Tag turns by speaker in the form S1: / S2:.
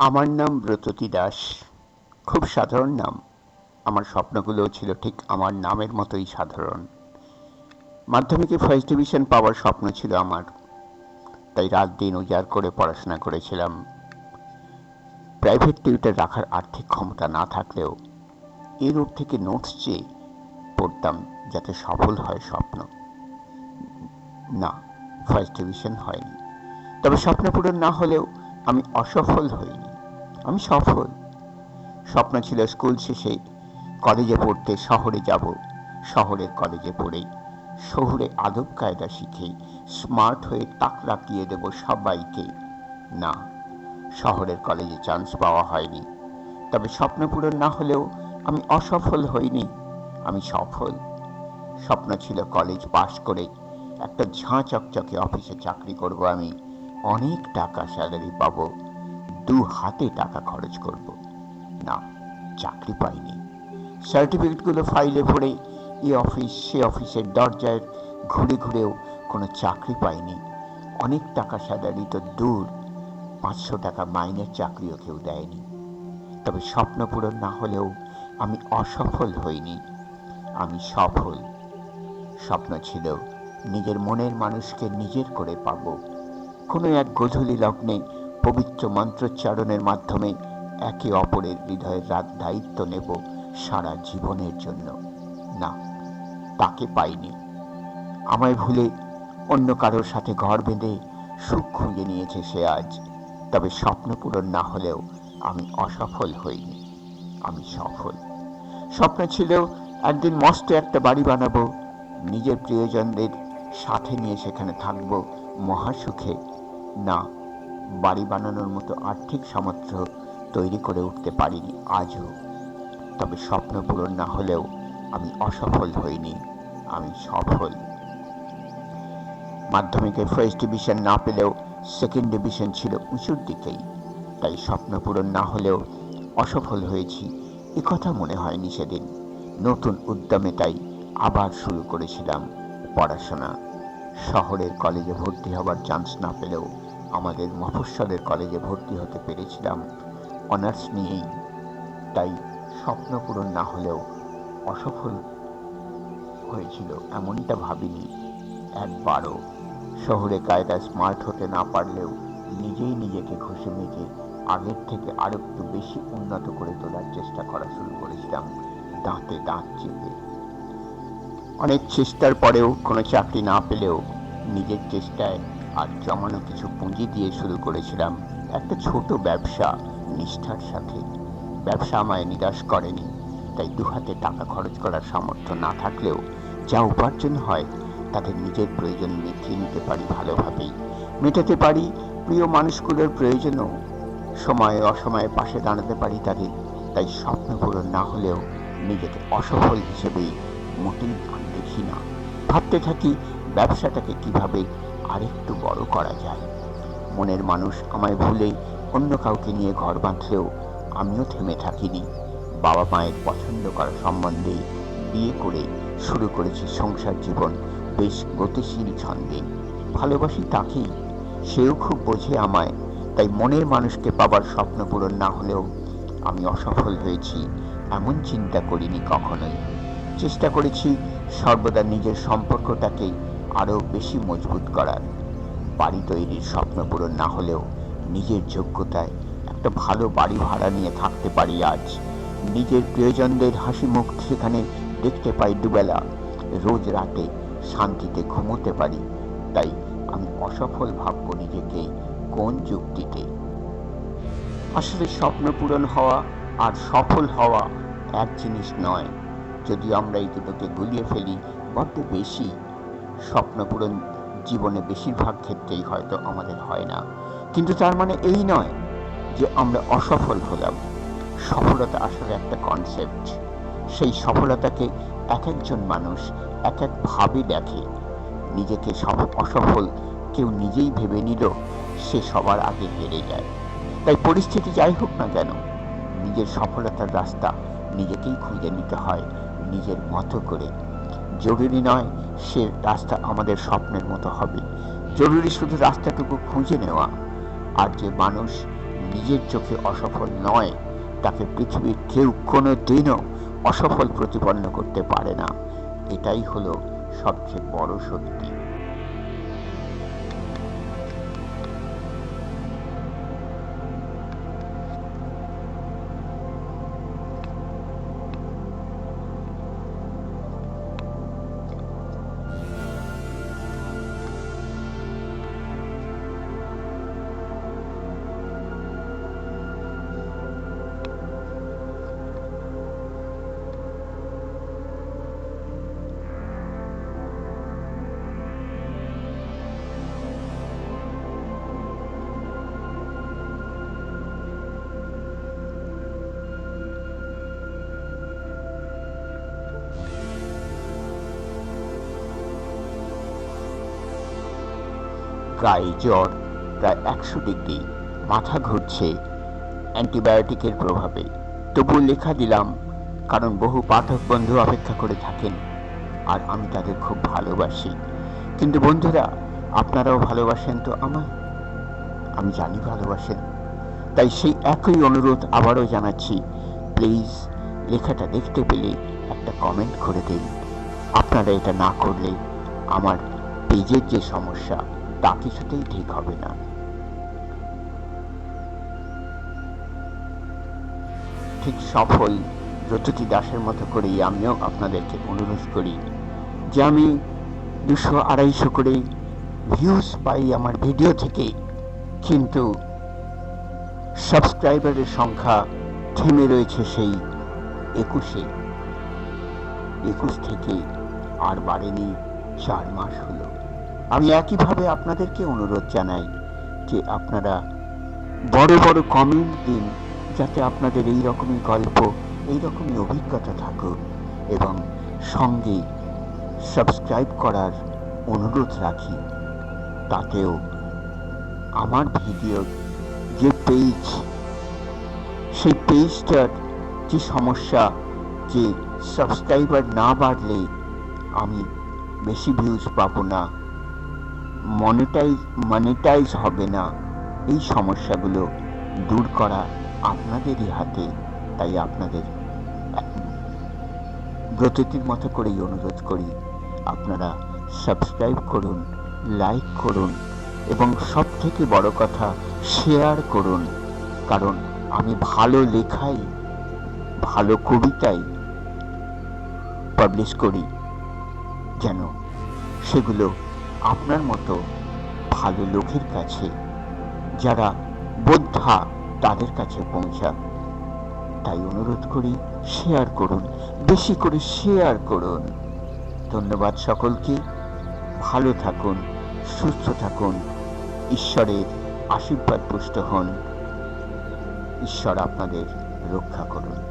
S1: আমার নাম ব্রততী দাস। খুব সাধারণ নাম। আমার স্বপ্নগুলোও ছিল ঠিক আমার নামের মতোই সাধারণ। মাধ্যমিকে ফার্স্ট ডিভিশন পাওয়ার স্বপ্ন ছিল আমার। তাই রাত দিন উজাড় করে পড়াশোনা করেছিলাম। প্রাইভেট টিউটার রাখার আর্থিক ক্ষমতা না থাকলেও এর ওর থেকে নোটস চেয়ে পড়তাম যাতে সফল হয় স্বপ্ন। না ফার্স্ট ডিভিশন হয়নি। তবে স্বপ্ন পূরণ না হলেও আমি অসফল হইনি। আমি সফল। স্বপ্ন ছিল স্কুল শেষে কলেজে পড়তে শহরে যাব। শহরের কলেজে পড়েই শহুরে আদব কায়দা শিখে স্মার্ট হয়ে তাক রাখিয়ে দেব সবাইকে। না, শহরের কলেজে চান্স পাওয়া হয়নি। তবে স্বপ্ন পূরণ না হলেও আমি অসফল হইনি। আমি সফল। স্বপ্ন ছিল কলেজ পাশ করে একটা ঝাঁ চকচকে অফিসে চাকরি করব আমি। অনেক টাকা স্যালারি পাবো। দু হাতে টাকা খরচ করব। না, চাকরি পাইনি। সার্টিফিকেটগুলো ফাইলে ভরে এ অফিস, সে অফিসের দরজায় ঘুরে ঘুরেও কোনো চাকরি পাইনি। অনেক টাকা স্যালারি তো দূর, পাঁচশো টাকা মাইনের চাকরিও কেউ দেয়নি। তবে স্বপ্ন পূরণ না হলেও আমি অসফল হইনি। আমি সফল। স্বপ্ন ছিল নিজের মনের মানুষকে নিজের করে পাব। কোনো এক গধূলি লগ্নে পবিত্র মন্ত্রোচ্চারণের মাধ্যমে একে অপরের হৃদয়ের রাত দায়িত্ব নেব সারা জীবনের জন্য। না, তাকে পাইনি। আমায় ভুলে অন্য কারোর সাথে ঘর বেঁধে সুখ খুঁজে নিয়েছে সে আজ। তবে স্বপ্ন পূরণ না হলেও আমি অসফল হইনি। আমি সফল। স্বপ্ন ছিল একদিন মস্ত একটা বাড়ি বানাবো, নিজের প্রিয়জনদের সাথে নিয়ে সেখানে থাকব মহাসুখে। না বাড়ি বানানোর মতো আর্থিক সামর্থ্য তৈরি করে উঠতে পারিনি আজও। তবে স্বপ্ন পূরণ না হলেও আমি অসফল হইনি, আমি সফল। মাধ্যমিকে ফার্স্ট ডিভিশন না পেলেও সেকেন্ড ডিভিশন ছিল উঁচুর দিকেই, তাই স্বপ্ন পূরণ না হলেও অসফল হয়েছি কথা মনে হয়নি সেদিন। নতুন উদ্যমে তাই আবার শুরু করেছিলাম পড়াশোনা। শহরের কলেজে ভর্তি হবার চান্স না পেলেও আমাদের মফস্বলের কলেজে ভর্তি হতে পেরেছিলাম। অনার্স নিয়েই। তাই স্বপ্ন পূরণ না হলেও অসফল হয়েছিল এমনটা ভাবিনি। একবারও শহরে কায়দা স্মার্ট হতে না পারলেও নিজেই নিজেকে ঘষে মেজে আগের থেকে আরও একটু বেশি উন্নত করে তোলার চেষ্টা করা শুরু করেছিলাম দাঁতে দাঁত চেপে। অনেক চেষ্টার পরেও কোনো চাকরি না পেলেও নিজের চেষ্টায় আর জমানো কিছু পুঁজি দিয়ে শুরু করেছিলাম একটা ছোট ব্যবসা নিষ্ঠার সাথে। ব্যবসা আমায় নিরাশ করেনি, তাই দুহাতে টাকা খরচ করার সামর্থ্য না থাকলেও যা উপার্জন হয় তাদের নিজের প্রয়োজন মিটিয়ে নিতে পারি ভালোভাবেই। মেটাতে পারি, প্রিয় মানুষগুলোর প্রয়োজনও। সময়ে অসময়ে পাশে দাঁড়াতে পারি তাদের, তাই স্বপ্ন পূরণ না হলেও নিজেকে অসফল হিসেবেই মোটেই দেখি না। ভাবতে থাকি ব্যবসাটাকে কীভাবে আরেকটু বড় করা যায়। মনের মানুষ আমায় ভুলে অন্য কাউকে নিয়ে ঘর বাঁধলেও আমিও থেমে থাকিনি। বাবা মায়ের পছন্দ করা সম্বন্ধে বিয়ে করে শুরু করেছি সংসার জীবন বেশ গতিশীল ছন্দে। ভালোবাসি তাকেই। সেও খুব বোঝে আমায়, তাই মনের মানুষকে পাবার স্বপ্ন পূরণ না হলেও আমি অসফল হয়েছি, এমন চিন্তা করিনি কখনোই। চেষ্টা করেছি সর্বদা নিজের সম্পর্কটাকে আরও বেশি মজবুত করার। বাড়ি তৈরির স্বপ্ন পূরণ না হলেও নিজের যোগ্যতায় একটা ভালো বাড়ি ভাড়া নিয়ে থাকতে পারি আজ। নিজের প্রিয়জনদের হাসি মুখ সেখানে দেখতে পাই দুবেলা। রোজ রাতে শান্তিতে ঘুমোতে পারি। তাই আমি অসফল ভাবব নিজেকে কোন যুক্তিতে। আসলে স্বপ্ন পূরণ হওয়া আর সফল হওয়া এক জিনিস নয়। যদি আমরা এই দুটোকে গুলিয়ে ফেলি বড্ড বেশি স্বপ্ন পূরণ জীবনে বেশিরভাগ ক্ষেত্রেই হয়তো আমাদের হয় না। কিন্তু তার মানে এই নয় যে আমরা অসফল হলাম। সফলতা আসলে একটা কনসেপ্ট সেই সফলতাকে এক একজন মানুষ এক একভাবে দেখে। নিজেকে অসফল কেউ নিজেই ভেবে নিল, সে সবার আগে হেরে যায়। তাই পরিস্থিতি যাই হোক না কেন, নিজের সফলতার রাস্তা নিজেকেই খুঁজে নিতে হয়, নিজের মতো করে। জরুরি নয়, সে রাস্তা আমাদের স্বপ্নের মতো হবে। জরুরি শুধু রাস্তাটুকু খুঁজে নেওয়া। আর যে মানুষ নিজের চোখে অসফল নয়, তাকে পৃথিবীর কেউ কোনো দিনও অসফল প্রতিপন্ন করতে পারে না। এটাই হলো সবচেয়ে বড় সত্যি গায়ে জ্বর, প্রায় একশো ডিগ্রি, মাথা ঘুরছে, অ্যান্টিবায়োটিকের প্রভাবে। তবু লেখা দিলাম, কারণ বহু পাঠক বন্ধু অপেক্ষা করে থাকেন, আর আমি তাদের খুব ভালোবাসি। কিন্তু বন্ধুরা, আপনারাও ভালোবাসেন তো আমায়? আমি জানি ভালোবাসেন। তাই সেই একই অনুরোধ আবারও জানাচ্ছি, প্লিজ লেখাটা দেখতে পেলে একটা কমেন্ট করে দিন। আপনারা এটা না করলে আমার পেজের যে সমস্যা তা কিছুতেই ঠিক হবে না। ঠিক সফল জ্যোতি দাসের মতো করেই আমিও আপনাদেরকে অনুরোধ করি যে আমি দুশো আড়াইশো করে ভিউজ পাই আমার ভিডিও থেকে, কিন্তু সাবস্ক্রাইবারের সংখ্যা থেমে রয়েছে সেই একুশে। একুশ থেকে আর বাড়েনি, চার মাস হলো। আমি একইভাবে আপনাদেরকে অনুরোধ জানাই যে আপনারা বড় বড় কমেন্ট দিন, যাতে আপনাদের এই রকমই গল্প এই রকমই অভিজ্ঞতা থাকুক এবং সঙ্গে সাবস্ক্রাইব করার অনুরোধ রাখি। তাতেও আমার ভিডিও যে পেজ সেই পেজটার যে সমস্যা, যে সাবস্ক্রাইবার না বাড়লে আমি বেশি ভিউজ পাবো না। মনিটাইজ মনিটাইজ হবে না। এই সমস্যাগুলো দূর করা আপনাদেরই হাতে, তাই আপনাদের ব্রততির মতো করেই অনুরোধ করি, আপনারা সাবস্ক্রাইব করুন লাইক করুন, এবং সব থেকে বড় কথা শেয়ার করুন। কারণ আমি ভালো লেখাই, ভালো কবিতাই পাবলিশ করি, যেন সেগুলো আপনার মতো ভালো লোকের কাছে, যারা বোদ্ধা তাদের কাছে পৌঁছাক। তাই অনুরোধ করি শেয়ার করুন, বেশি করে শেয়ার করুন। ধন্যবাদ সকলকে। ভালো থাকুন, সুস্থ থাকুন, ঈশ্বরের আশীর্বাদ পুষ্ট হন। ঈশ্বর আপনাদের রক্ষা করুন।